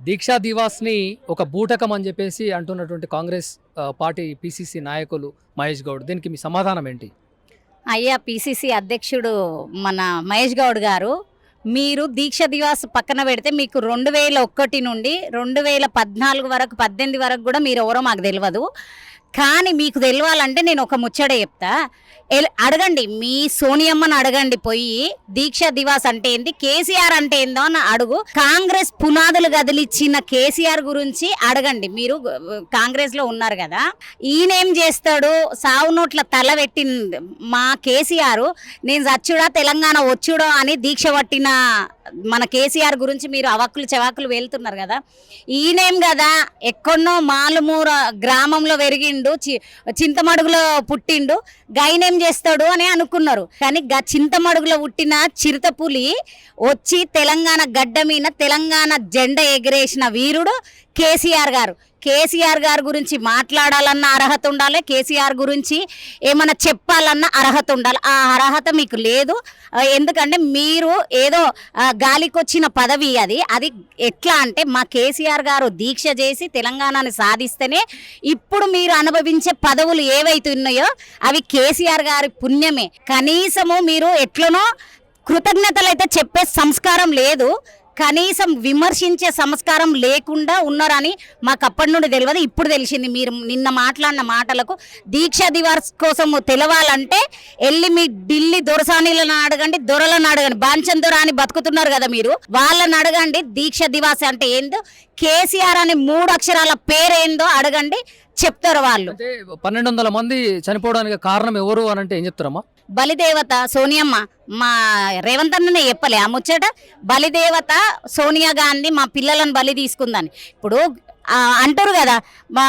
దీక్షా దివాస్ని ఒక బూటకం అని చెప్పేసి అంటున్నటువంటి కాంగ్రెస్ పార్టీ పిసిసి నాయకులు మహేష్ గౌడ్. దీనికి మీ సమాధానం ఏంటి? అయ్యా పిసిసి అధ్యక్షుడు మన మహేష్ గౌడ్ గారు మీరు దీక్ష దివాస్ పక్కన పెడితే మీకు రెండు వేల ఒకటి నుండి రెండు వేల పద్నాలుగు వరకు పద్దెనిమిది వరకు కూడా మీరు ఎవరో మాకు తెలియదు కానీ మీకు తెలియాలంటే నేను ఒక ముచ్చట చెప్తా. ఎల్- అడగండి మీ సోనియమ్మని అడగండి పోయి దీక్ష దివాస్ అంటే ఏంది కేసీఆర్ అంటే ఏందో అని అడుగు. కాంగ్రెస్ పునాదులు గదిలిచ్చిన కేసీఆర్ గురించి అడగండి. మీరు కాంగ్రెస్లో ఉన్నారు కదా. ఈయనేం చేస్తాడు సావు నోట్ల తల పెట్టిన మా కేసీఆర్ నేను చచ్చుడా తెలంగాణ వచ్చుడో అని దీక్ష పట్టిన మన కేసీఆర్ గురించి మీరు అవక్కులు చెవాకులు వెళ్తున్నారు కదా. ఈయనేం కదా ఎక్కడో మాలుమూర గ్రామంలో పెరిగిండు. పుట్టిండు చింతమడుగులో పుట్టిండు గైనేం చేస్తాడు అని అనుకున్నారు. కానీ గా చింతమడుగులో పుట్టిన చిరుతపులి వచ్చి తెలంగాణ గడ్డ మీద తెలంగాణ జెండా ఎగిరేసిన వీరుడు కేసీఆర్ గారు. కేసీఆర్ గారి గురించి మాట్లాడాలన్న అర్హత ఉండాలి కేసీఆర్ గురించి ఏమైనా చెప్పాలన్న అర్హత ఉండాలి. ఆ అర్హత మీకు లేదు. ఎందుకంటే మీరు ఏదో గాలికొచ్చిన పదవి అది. అది ఎట్లా అంటే మా కేసీఆర్ గారు దీక్ష చేసి తెలంగాణని సాధిస్తేనే ఇప్పుడు మీరు అనుభవించే పదవులు ఏవైతున్నాయో అవి కేసీఆర్ గారి పుణ్యమే. కనీసము మీరు ఎట్లనో కృతజ్ఞతలు అయితే చెప్పే సంస్కారం లేదు. కనీసం విమర్శించే సంస్కారం లేకుండా ఉన్నారని మాకు అప్పటి నుండి తెలియదు. ఇప్పుడు తెలిసింది మీరు నిన్న మాట్లాడిన మాటలకు దీక్ష దివాస్ కోసం తెలవాలంటే వెళ్ళి మీ ఢిల్లీ దొరసానీలను అడగండి దొరలను అడగండి. బాంచన్ దొర అని బతుకుతున్నారు కదా మీరు. వాళ్ళని అడగండి దీక్ష దివాస్ అంటే ఏందో కేసీఆర్ అనే మూడు అక్షరాల పేరేందో అడగండి. చెప్తారు వాళ్ళు. అంటే పన్నెండు వందల మంది చనిపోవడానికి కారణం ఎవరు అని అంటే ఏం చెప్తారమ్మా? బలిదేవత సోనియమ్మ మా రేవంత్ అన్ననే చెప్పలే. ఆ ముచ్చట బలిదేవత సోనియా గాంధీ మా పిల్లలను బలి తీసుకుందని. ఇప్పుడు ఆ, అంటారు కదా మా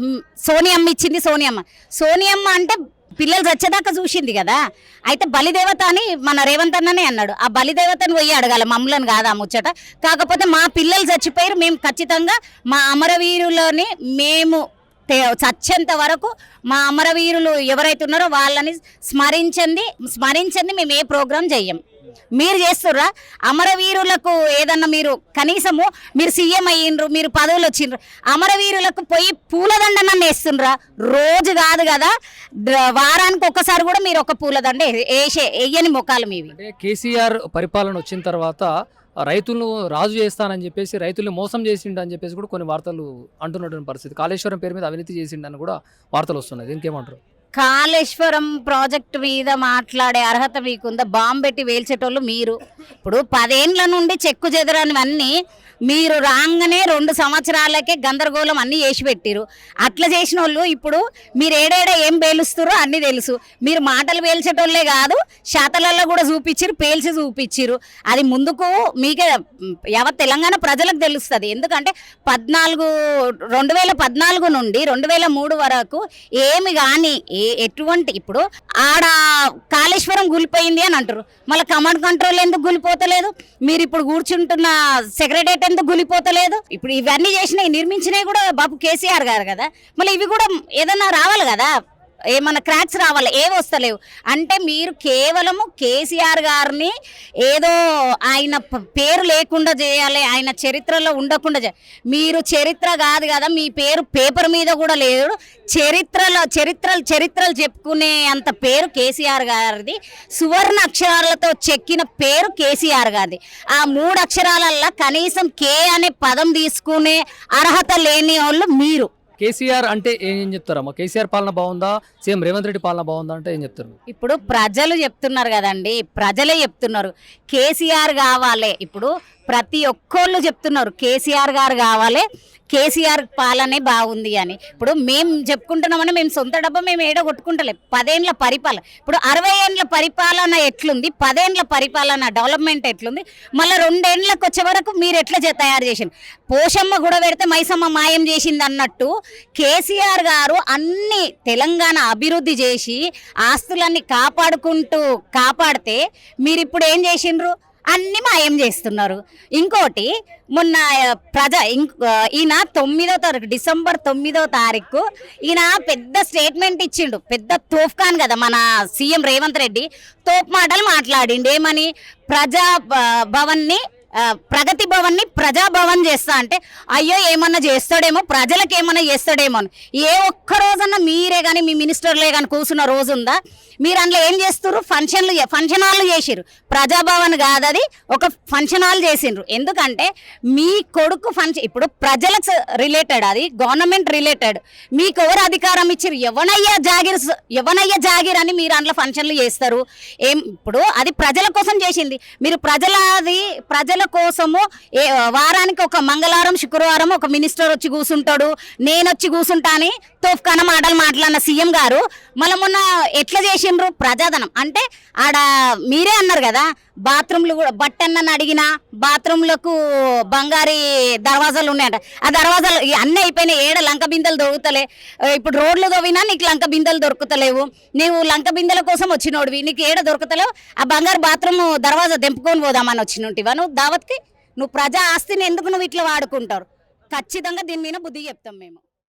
మ్, సోనియమ్మ ఇచ్చింది సోనియమ్మ. సోనియమ్మ అంటే పిల్లలు చచ్చేదాకా చూసింది కదా. అయితే బలిదేవత అని మన రేవంత్ అన్ననే అన్నాడు. ఆ బలిదేవతను పోయి అడగాలి మమ్మల్ని కాదు ఆ ముచ్చట. కాకపోతే మా పిల్లలు చచ్చిపోయారు మేము ఖచ్చితంగా మా అమరవీరులని మేము చచ్చేంత వరకు మా అమరవీరులు ఎవరైతే ఉన్నారో వాళ్ళని స్మరించండి స్మరించండి మేము ఏ ప్రోగ్రాం చెయ్యం. మీరు చేస్తుర్రా? అమరవీరులకు ఏదన్నా మీరు కనీసము మీరు సీఎం అయ్యిండ్రు మీరు పదవులు వచ్చిండ్రు అమరవీరులకు పోయి పూలదండన వేస్తుండ్రా రోజు కాదు కదా. వారానికి ఒక్కసారి కూడా మీరు ఒక పూలదండ వేసే వేయని ముఖాలు మీవి. కేసీఆర్ పరిపాలన వచ్చిన తర్వాత రైతులను రాజు చేస్తానని చెప్పేసి రైతుల్ని మోసం చేసిండు అని చెప్పేసి కూడా కొన్ని వార్తలు అంటున్నటువంటి పరిస్థితి. కాళేశ్వరం పేరు మీద అవినీతి చేసిండని కూడా వార్తలు వస్తున్నాయి. ఇంకేమంటారు కాళేశ్వరం ప్రాజెక్టు మీద మాట్లాడే అర్హత మీకుందా? బాంబెట్టి వేల్చేటోళ్ళు మీరు. ఇప్పుడు పదేండ్ల నుండి చెక్కు చెదరనివన్నీ మీరు రాగానే రెండు సంవత్సరాలకే గందరగోళం అన్నీ చేసి పెట్టిరు అట్లా చేసిన వాళ్ళు ఇప్పుడు మీరు ఏడేడ ఏం పేలుస్తారో అన్నీ తెలుసు. మీరు మాటలు పేల్చేటోళ్ళే కాదు శాతలలో కూడా చూపించిరు పేల్చి చూపించిరు అది ముందుకు మీకే యవ తెలంగాణ ప్రజలకు తెలుస్తుంది. ఎందుకంటే పద్నాలుగు రెండు వేల పద్నాలుగు నుండి రెండు వేల మూడు వరకు ఏమి కానీ ఏ ఎటువంటి ఇప్పుడు ఆడ కాళేశ్వరం గులిపోయింది అని అంటారు. మళ్ళీ కమాండ్ కంట్రోల్ ఎందుకు గులిపోతలేదు? మీరు ఇప్పుడు కూర్చుంటున్న సెక్రటరేట్ ఎందుకు గులిపోతలేదు? ఇప్పుడు ఇవన్నీ చేసినవి నిర్మించినవి కూడా బాబు కేసీఆర్ గారు కదా. మళ్ళీ ఇవి కూడా ఏదన్నా రావాలి కదా? ఏమన్నా క్రాక్స్ రావాలి? ఏవి వస్తలేవు. అంటే మీరు కేవలము కేసీఆర్ గారిని ఏదో ఆయన పేరు లేకుండా చేయాలి ఆయన చరిత్రలో ఉండకుండా చేయాలి మీరు చరిత్ర కాదు కదా మీ పేరు పేపర్ మీద కూడా లేదు. చరిత్రలో చరిత్రలు చరిత్రలు చెప్పుకునే అంత పేరు కేసీఆర్ గారిది. సువర్ణ అక్షరాలతో చెక్కిన పేరు కేసీఆర్ గారిది. ఆ మూడు అక్షరాలల్లో కనీసం కే అనే పదం తీసుకునే అర్హత లేని వాళ్ళు మీరు. కేసీఆర్ అంటే ఏం చెప్తారమ్మా కేసీఆర్ పాలన బాగుందా? సీఎం రేవంత్ రెడ్డి పాలన బాగుందా అంటే ఏం చెప్తారు? ఇప్పుడు ప్రజలు చెప్తున్నారు కదండి ప్రజలే చెప్తున్నారు. కేసీఆర్ కావాలి. ఇప్పుడు ప్రతి ఒక్కళ్ళు చెప్తున్నారు కేసీఆర్ గారు కావాలి కేసీఆర్ పాలనే బాగుంది అని. ఇప్పుడు మేము చెప్పుకుంటున్నామని మేము సొంత డబ్బా మేము ఏడో కొట్టుకుంటలేం. పదేండ్ల పరిపాలన. ఇప్పుడు అరవై ఏండ్ల పరిపాలన ఎట్లుంది? పదేండ్ల పరిపాలన డెవలప్మెంట్ ఎట్లుంది? మళ్ళీ రెండేండ్లకు వచ్చే వరకు మీరు ఎట్లా చే- తయారు చేసింది పోషమ్మ కూడా పెడితే మైసమ్మ మాయం చేసింది అన్నట్టు కేసీఆర్ గారు అన్ని తెలంగాణ అభివృద్ధి చేసి ఆస్తులన్నీ కాపాడుకుంటూ కాపాడితే మీరు ఇప్పుడు ఏం చేసిండ్రు? అన్ని మాయం చేస్తున్నారు. ఇంకోటి మొన్న ప్రజ ఈయన తొమ్మిదో తారీఖు డిసెంబర్ తొమ్మిదో తారీఖు ఈయన పెద్ద స్టేట్మెంట్ ఇచ్చిండు. పెద్ద తోఫ్ఖాన్ కదా మన సీఎం రేవంత్ రెడ్డి. తోపు మాటలు మాట్లాడిండు. ఏమని? ప్రజా భవన్ని ప్రగతి భవన్ని ప్రజాభవన్ చేస్తా అంటే అయ్యో ఏమన్నా చేస్తాడేమో ప్రజలకు ఏమన్నా చేస్తాడేమో అని. ఏ ఒక్క రోజన్నా మీరే కానీ మీ మినిస్టర్లే కానీ కూర్చున్న రోజు ఉందా మీరు అందులో ఏం చేస్తారు ఫంక్షన్లు ఫంక్షన్ హాల్ చేసిర్రు. ప్రజాభవన్ కాదు అది ఒక ఫంక్షన్ హాల్ చేసిండ్రు ఎందుకంటే మీ కొడుకు ఫంక్షన్ ఇప్పుడు ప్రజలకు రిలేటెడ్ అది గవర్నమెంట్ రిలేటెడ్. మీకు ఎవరు అధికారం ఇచ్చారు ఎవనయ్యా జాగిర్ ఎవనయ్యా జాగిర్ అని మీరు అందులో ఫంక్షన్లు చేస్తారు. ఏం ఇప్పుడు అది ప్రజల కోసం చేసింది. మీరు ప్రజల అది ప్రజల కోసము ఏ వారానికి ఒక మంగళవారం శుక్రవారం ఒక మినిస్టర్ వచ్చి కూర్చుంటాడు నేను వచ్చి కూర్చుంటా అని తోఫ్కాన మాటలు మాట్లాడిన సీఎం గారు మళ్ళీ మొన్న ఎట్లా చేసిండ్రు? ప్రజాధనం. అంటే ఆడ మీరే అన్నారు కదా బాత్రూమ్లు కూడా బట్టన్నని అడిగిన బాత్రూమ్లకు బంగారి దర్వాజాలు ఉన్నాయంట. ఆ దర్వాజాలు అన్నీ అయిపోయినాయి. ఏడ లంక బిందెలు దొరుకుతలే. ఇప్పుడు రోడ్లు దొవినా నీకు లంక బిందెలు దొరుకుతలేవు. నీవు లంక బిందెల కోసం వచ్చినోడివి. నీకు ఏడ దొరుకుతలేవు? ఆ బంగారు బాత్రూమ్ దర్వాజా దెంపుకొని పోదామని వచ్చినట్టివా నువ్వు దావత్కి నువ్వు ప్రజా ఆస్తిని ఎందుకు నువ్వు ఇట్లా వాడుకుంటారు ఖచ్చితంగా దీని మీద బుద్ధి చెప్తాం మేము.